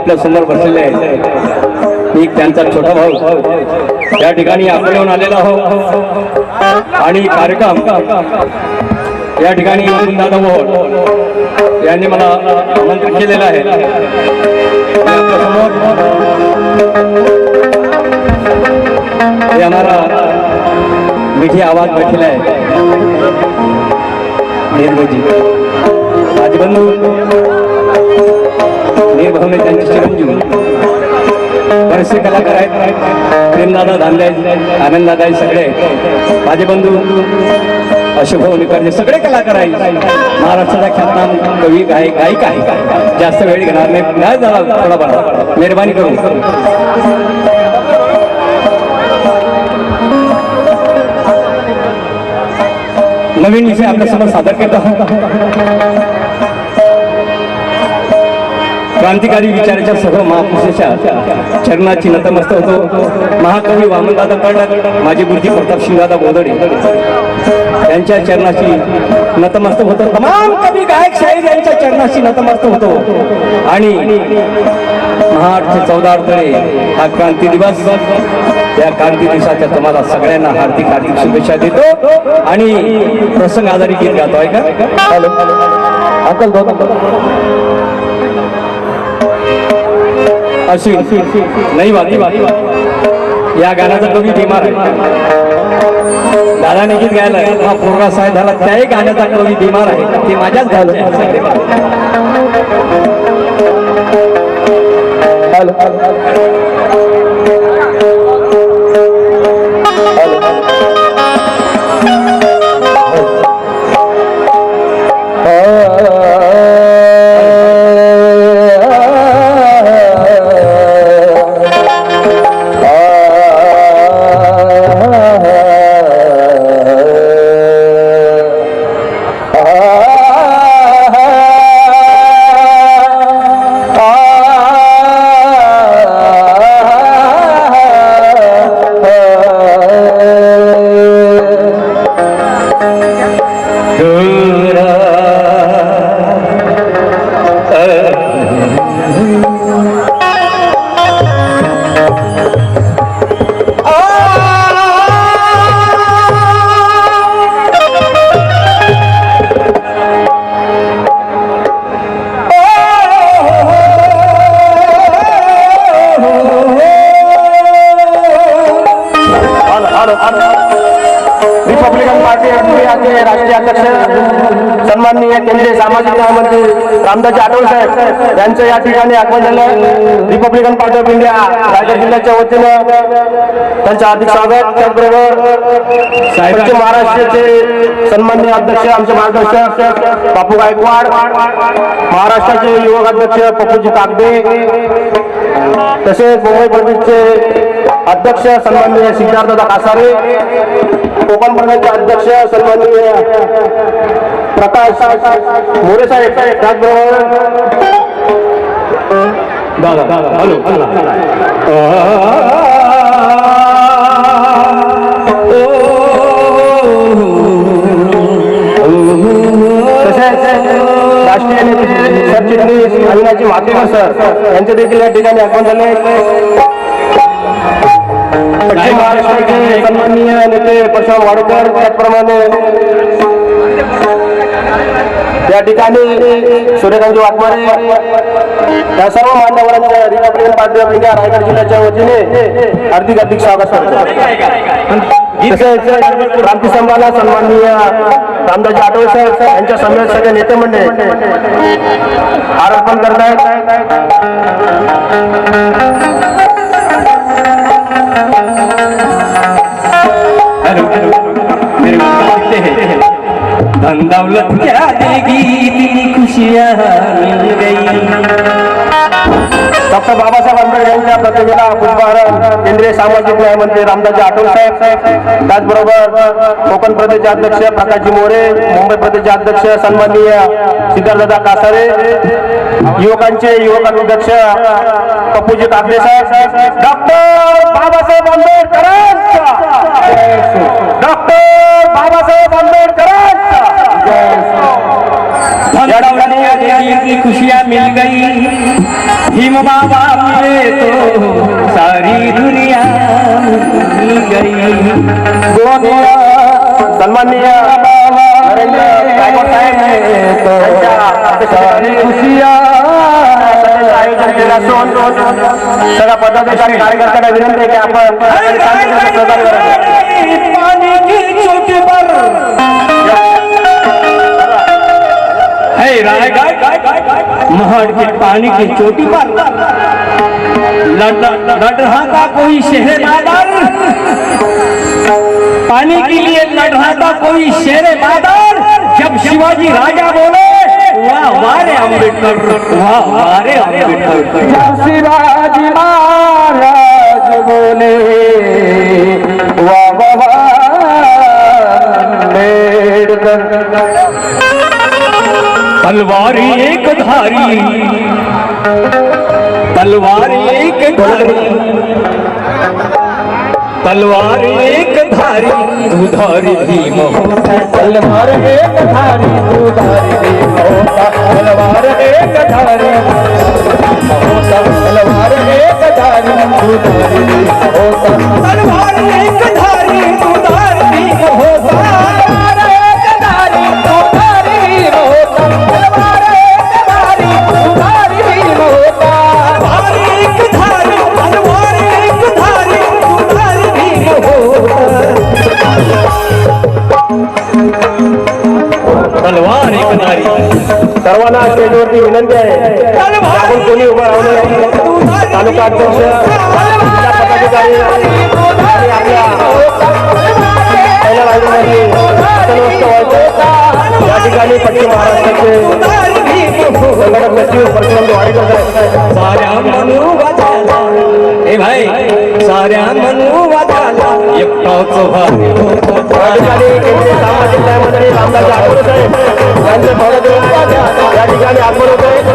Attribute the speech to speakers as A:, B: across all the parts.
A: आपल्यासमोर बसलेले आहेत. मी त्यांचा छोटा भाऊ. या ठिकाणी आपल्याहून आलेला हो आणि कार्यक्रम या ठिकाणी दादा मोहन यांनी मला आमंत्रित केलेलं आहे. मी आम्हाला मिठी आवाज बैठेला आहे. निर्भजी राजबंधू. हे भावने त्यांचे चिरंजीव. बरेचसे कलाकार आहेत. प्रेमदादा धांदे आनंददादा हे सगळे माझे बंधू अशोक निकरजे सगळे कलाकार आहेत. महाराष्ट्राचा ख्यातनाम कवी गायक गायिका आहे जास्त वेळ घेणार नाही. नाही झाला थोडा बरा मेहरबानी करून नवीन विषय आपल्यासमोर सादर करत आहोत. क्रांतिकारी विचाराच्या सर्व महापुरुषाच्या चरणाची नतमस्त होतो. महाकवी वामनदादा कर्णक माजी गुरुजी प्रताप शिवदादा बोधडे यांच्या चरणाशी नतमस्त होतो. तमाम कवी गायक शाहीर यांच्या चरणाशी नतमस्त होतो. आणि महाआठशे चौदा अडथळे हा क्रांती दिवस. या क्रांती दिवसाच्या तुम्हाला सगळ्यांना हार्दिक हार्दिक शुभेच्छा देतो. आणि प्रसंग आधारित गीत गातो आहे का हॅलो. अंकल अश्विन नाही बात या गाण्याचा कवी बिमार आहे. दादाने गीत गायला हा पोरगा साहेब झाला त्याही गाण्याचा कवी बिमार आहे. ते माझ्याच घालून
B: हॅलो. सन्माननीय केंद्रीय सामाजिक न्यायमंत्री रामदास आठवले साहेब यांचं या ठिकाणी आगमन झालं. Republican party of India Raigad जिल्ह्याच्या वतीनं त्यांचं हार्दिक स्वागत. त्याचबरोबर पश्चिम महाराष्ट्राचे सन्माननीय अध्यक्ष आमचे मार्गदर्शक बापू गायकवाड महाराष्ट्राचे युवक अध्यक्ष पप्पूजी कागदे तसेच मुंबई प्रदेशचे अध्यक्ष सन्माननीय सिद्धार्थदा कासारे कोकण प्रदेशचे अध्यक्ष सन्माननीय प्रकाश मोरे साहेब त्याचबरोबर
A: दादा दादा हॅलो
B: तसेच सरचिटणीस अविनाशी मातेकर सर यांचे देखील या ठिकाणी आगमन झाले. पश्चिम महाराष्ट्राचे सन्माननीय नेते प्रशांत वाडकर त्याचप्रमाणे या ठिकाणी सूर्यकांत वाघमारे या सर्व मान्यवरांच्या republican party of India Raigad जिल्ह्याच्या वतीने हार्दिक हार्दिक स्वागत करतो. तसेच क्रांती स्तंभाला सन्माननीय रामदासजी आठवले साहेब यांच्या समेत सगळे नेते मंडळी आरोपण अर्पण करत आहेत
A: दौलत क्या देगी? इतनी खुशियाँ मिल गई।
B: डॉक्टर बाबासाहेब आंबेडकर यांच्या प्रतिमेला पुष्पहार केंद्रीय सामाजिक न्याय मंत्री रामदासजी आठवले साहेब. त्याचबरोबर कोकण प्रदेशचे अध्यक्ष प्रकाशजी मोरे मुंबई प्रदेशचे अध्यक्ष सन्माननीय सिद्धार्थदा कासारे युवकांचे युवक अध्यक्ष पप्पूजी काकडे साहेब. Doctor Babasaheb Ambedkar doctor Babasaheb Ambedkar.
A: धन दौलत क्या देगी इतनी खुशियाँ मिल गई। भीम बाबा मिले तो सारी दुनिया मिल गई।
B: गोवानीय सन्माननीय नरेंद्र गायकवाड साहेब यांच्या खुशिया आयोजन केलं असून सगळ्या पदाधिकारी कार्यकर्त्यांना विनंती आहे की आपण शांततेने
A: है रायगढ़ महड़ के पानी की चोटी पर। लड़ रहा था कोई शहर बादल। पानी के लिए लड़ रहा था कोई शेर बादल। जब शिवाजी राजा बोले वाह वारे अम्बेडकर वाह वारे अम्बेडकर
B: शिवाजी महाराज बोले
A: वाह वाह अम्बेडकर तलवार एक धारी। तलवार एक धारी।
B: तलवार एक धारी। दुधारी भीम होता तलवार एक धारी दुधारी भीम होता
A: तलवार एक धारी होता
B: तलवार एक धारी दुधारी भीम होता तलवार एक धारी दुधारी भीम होता या ठिकाणी पश्चिम महाराष्ट्राचे संघटक सचिव परशुराम वाडेकर
A: साऱ्या भाई साऱ्या मनुवादाला एकटाच
B: या ठिकाणी केंद्रीय सामाजिक न्याय मंत्री रामदास भरत या ठिकाणी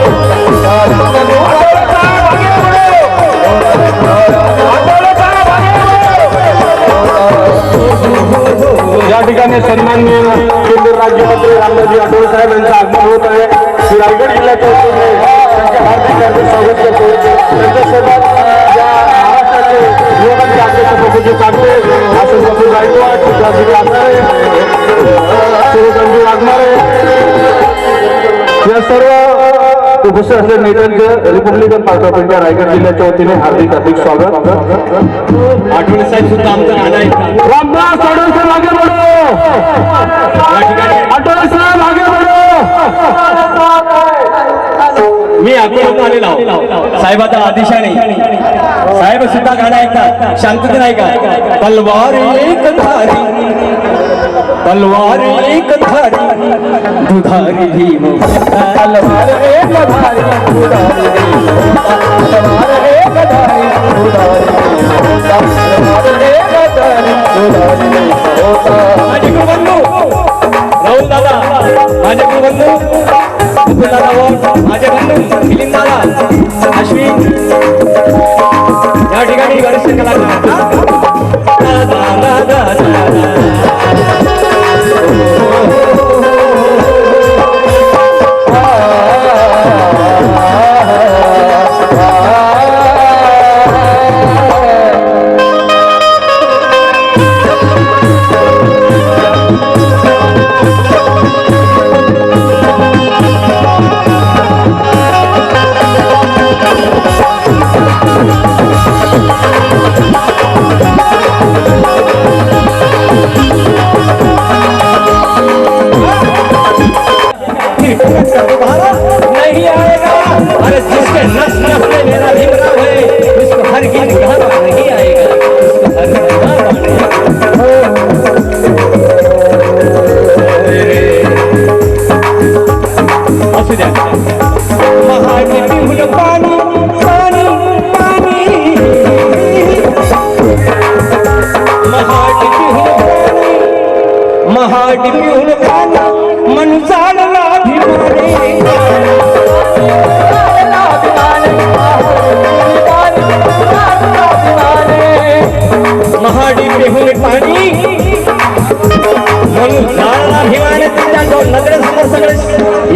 B: ठिकाणी सन्माननीय केंद्रीय राज्यमंत्री रामदासजी आठवले साहेब यांचं आगमन होत आहे. श्री रायगड जिल्ह्याच्या वतीने त्यांच्या हार्दिक हार्दिक स्वागत करतो. त्यांच्यासोबत या महाराष्ट्राचे युवकांचे अध्यक्ष गायकवाड या सर्व उपस्थित असलेल्या नेत्यांचं republican party of India Raigad जिल्ह्याच्या वतीने हार्दिक हार्दिक स्वागत.
A: आठवले साहेब सुद्धा आमचा
B: रामदास साहेब आगे बढ़ो.
A: या ठिकाणी
B: आठवले साहेब आगे बढ़ो.
A: मी अकोल्यातून आलेलो आहो. साहेबाचा आदेशाने साहेब सुद्धा गाणं ऐकतात. शांततेने ऐका तलवार एक धारी. तलवार एक धारी दुधारी भीम.
B: तलवार एक धारी दुधारी. तलवार एक धारी दुधारी. तलवार एक धारी दुधारी होता.
A: माझे गुरुबंधू राहुल दादा माझे गुरुबंधू मुकुल दादा व माझे बंधू मिलिंद दादा अश्विन या ठिकाणी वरिष्ठ कलाकार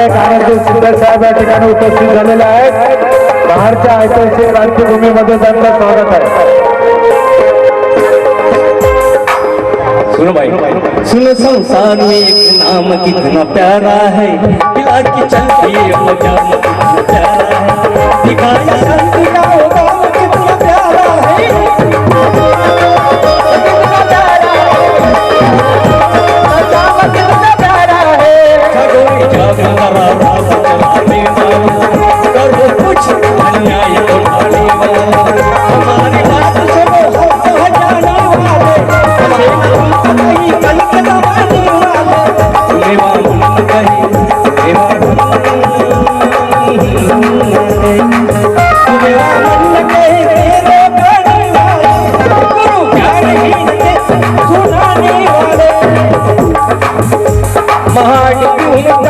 B: गायक आनंद सुंदर साहेब या ठिकाणी उपस्थित झालेले आहेत. बाहेरच्या ऐतिहासिक राज्यभूमीमध्ये त्यांचं स्वागत आहे.
A: सुनो भाई सुन संसार में एक नाम कितना प्यारा है। पिला की चलती है मजा कितना प्यारा है खगोई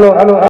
B: hello hello hello hello hello